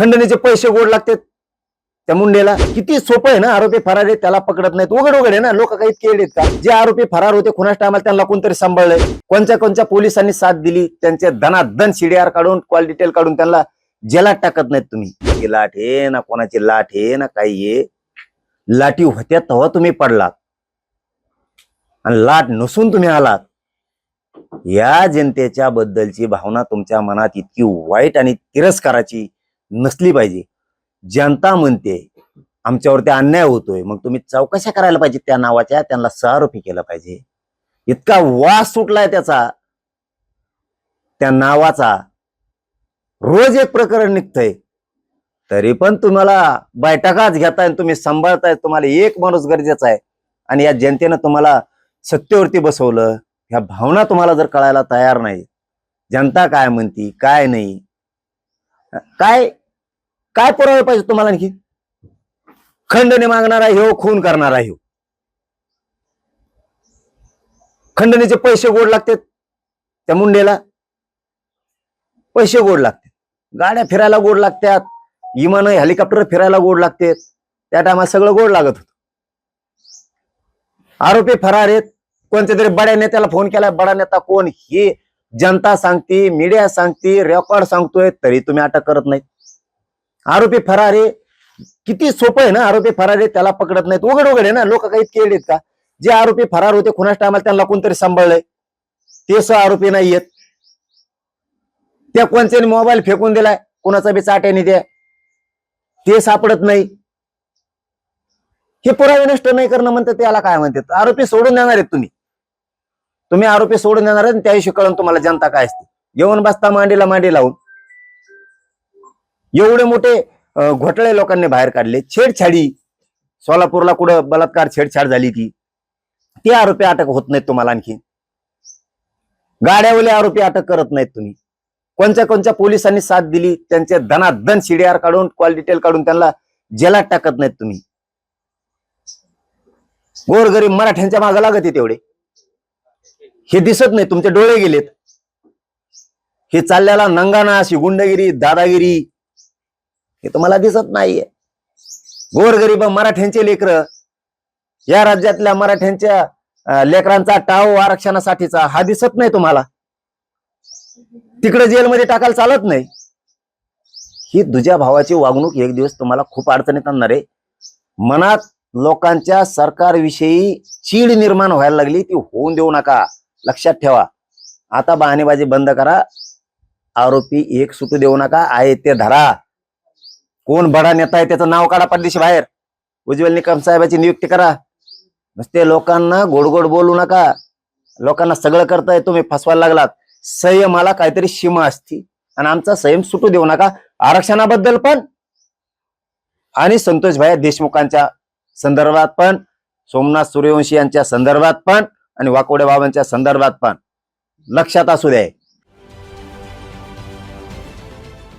खंडणीचे पैसे गोड लागतात. त्या मुंडेला किती सोपं आहे ना आरोपी फरार आहेत त्याला पकडत नाहीत. उघड उघड आहे ना लोक काही केले का? जे आरोपी फरार होते कुणाच टायमाला त्यांना कोणतरी सांभाळलंय. कोणत्या कोणत्या पोलिसांनी साथ दिली त्यांचे धनाधन सीडीआर काढून कॉल डिटेल काढून त्यांना जेलात टाकत नाहीत तुम्ही. लाट हे ना कोणाची लाट हे ना काही ये लाटी होत्या तेव्हा तुम्ही पडलात. आणि लाट नसून तुम्ही आलात. या जनतेच्या बद्दलची भावना तुमच्या मनात इतकी वाईट आणि तिरस्काराची नसली पाहिजे. जनता म्हणते आमच्यावरती अन्याय होतोय. मग तुम्ही चौकशा करायला पाहिजे त्या नावाच्या त्यांना सहारोपी केलं पाहिजे. इतका वास सुटलाय त्याचा. त्या नावाचा रोज एक प्रकरण निघतंय. तरी पण तुम्हाला बैठकाच घेताय आणि तुम्ही सांभाळताय तुम्हाला एक माणूस गरजेचा आहे. आणि या जनतेनं तुम्हाला सत्तेवरती बसवलं ह्या भावना तुम्हाला जर कळायला तयार नाही. जनता काय म्हणती काय नाही. काय काय पुरावे पाहिजे तुम्हाला आणखी? खंडणी मागणारा ह्यो खून करणारा ह्यो. खंडणीचे पैसे गोड लागतात त्या मुंडेला. पैसे गोड लागतात. गाड्या फिरायला गोड लागतात विमान हेलिकॉप्टर फिरायला गोड लागतात. त्या टायमात सगळं गोड लागत होत. आरोपी फरार आहेत. कोणत्या तरी बड्या नेत्याला फोन केलाय. बडा नेता कोण? हे जनता सांगते मीडिया सांगते रेकॉर्ड सांगतोय तरी तुम्ही अटक करत नाही आरोपी फरार आहे किती सोपं आहे ना आरोपी फरार आहे त्याला पकडत नाहीत. उघड उघड आहे ना लोक काही इतके का? जे आरोपी फरार होते कुणाच टायमाला त्यांना कोणतरी सांभाळलंय. ते सह आरोपी नाही येत त्या कोणत्याने मोबाईल फेकून दिलाय कुणाचा बी चाट्याने द्या. ते सापडत नाही. हे पुरावे नष्ट नाही करणं म्हणतात त्याला काय म्हणतात? आरोपी सोडून देणार आहेत तुम्ही. तुम्ही आरोपी सोडून देणार आहेत आणि त्याविषयी कळून तुम्हाला जनता काय असते. येऊन बसता मांडीला मांडी लावून. एवढे मोठे घोटाळे लोकांनी बाहेर काढले. छेडछाडी सोलापूरला कुठं बलात्कार छेडछाड झाली ती. ते आरोपी अटक होत नाहीत तुम्हाला आणखी. गाड्यावले आरोपी अटक करत नाहीत तुम्ही. कोणत्या कोणत्या पोलिसांनी साथ दिली त्यांचे धनाधन सीडीआर काढून कॉल डिटेल काढून त्यांना जेलात टाकत नाहीत तुम्ही. गोरगरीब मराठ्यांच्या मागे लागत तेवढे. हे दिसत नाही तुमचे डोळे गेलेत. हे चालल्याला नंगाना अशी गुंडगिरी दादागिरी हे तुम्हाला दिसत नाहीये. गोरगरीब मराठ्यांचे लेकर या राज्यातल्या मराठ्यांच्या लेकरांचा टाव आरक्षणासाठीचा हा दिसत नाही तुम्हाला. तिकडे जेलमध्ये टाकायला चालत नाही. ही दुजा भावाची वागणूक एक दिवस तुम्हाला खूप अडचणीत आणणार आहे. मनात लोकांच्या सरकारविषयी चीड निर्माण व्हायला लागली ती होऊन देऊ नका. लक्षात ठेवा. आता बहाणेबाजी बंद करा. आरोपी एक सुटू देऊ नका. आहे ते धरा. कोण बडा नेता आहे त्याचं नाव काढा परदेशी बाहेर. उज्ज्वल निकम साहेबाची नियुक्ती करा. नुसते लोकांना गोड गोड बोलू नका. लोकांना सगळं करताय तुम्ही फसवायला लागलात. संयमाला काहीतरी सीमा असती. आणि आमचा संयम सुटू देऊ नका. आरक्षणाबद्दल पण. आणि संतोष भाई देशमुखांच्या संदर्भात पण. सोमनाथ सूर्यवंशी यांच्या संदर्भात पण. आणि वाकोडे बाबांच्या संदर्भात पण. लक्षात असू द्या